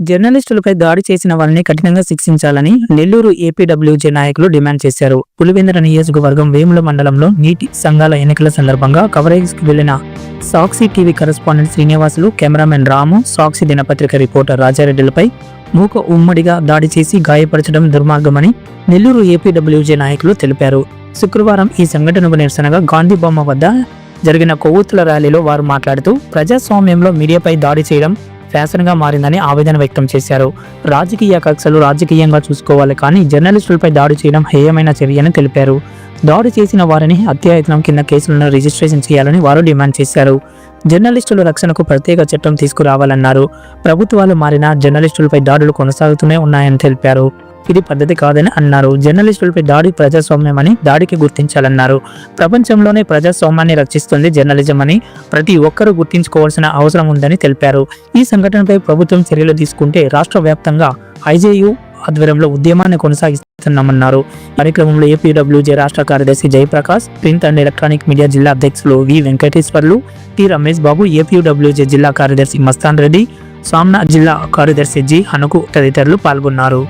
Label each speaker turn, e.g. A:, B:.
A: జర్నలిస్టులపై దాడి చేసిన వారిని కఠినంగా శిక్షించాలని నెల్లూరు ఏపీడబ్ల్యూజే నాయకులు డిమాండ్ చేశారు. పులివెందుల నియోజకవర్గం వేముల మండలంలో నీటి సంఘాల ఎన్నికల సందర్భంగా కవరేజ్కి వెళ్ళిన Sakshi TV correspondent Srinivasulu cameraman Ramu Sakshi దినపత్రిక రిపోర్టర్ రాజారెడ్డిలపై మూక ఉమ్మడిగా దాడి చేసి గాయపరచడం దుర్మార్గమని నెల్లూరు ఏపీడబ్ల్యూజే నాయకులు తెలిపారు. శుక్రవారం ఈ సంఘటనకు నిరసనగా గాంధీ బొమ్మ వద్ద జరిగిన కొవ్వొత్తుల ర్యాలీలో వారు మాట్లాడుతూ ప్రజాస్వామ్యంలో మీడియాపై దాడి చేయడం ఫ్యాషన్గా మారిందని ఆవేదన వ్యక్తం చేశారు. రాజకీయ కక్షలు రాజకీయంగా చూసుకోవాలి కానీ జర్నలిస్టులపై దాడి చేయడం హేయమైన చర్యని తెలిపారు. దాడి చేసిన వారిని హత్యాయత్నం కింద కేసులను రిజిస్ట్రేషన్ చేయాలని వారు డిమాండ్ చేశారు. జర్నలిస్టుల రక్షణకు ప్రత్యేక చట్టం తీసుకురావాలన్నారు. ప్రభుత్వాలు మారినా జర్నలిస్టులపై దాడులు కొనసాగుతూనే ఉన్నాయని తెలిపారు. ఇది పద్ధతి కాదని అన్నారు. జర్నలిస్టులపై దాడి ప్రజాస్వామ్యమని దాడికి గుర్తించాలన్నారు. ప్రపంచంలోనే ప్రజాస్వామ్యాన్ని రక్షిస్తుంది జర్నలిజం అని ప్రతి ఒక్కరూ గుర్తించుకోవాల్సిన అవసరం ఉందని తెలిపారు. ఈ సంఘటనపై ప్రభుత్వం చర్యలు తీసుకుంటే రాష్ట్ర వ్యాప్తంగా ఐజేయు ఆధ్వర్యంలో ఉద్యమాన్ని కొనసాగిస్తున్నామన్నారు. కార్యక్రమంలో ఏపీడబ్ల్యూజే రాష్ట్ర కార్యదర్శి Jayaprakash print and electronic media జిల్లా అధ్యక్షులు V Venkateswarlu T Ramesh Babu APWJ జిల్లా కార్యదర్శి మస్తాన్ రెడ్డి సామ్నా జిల్లా కార్యదర్శి జి హనుకు తదితరులు పాల్గొన్నారు.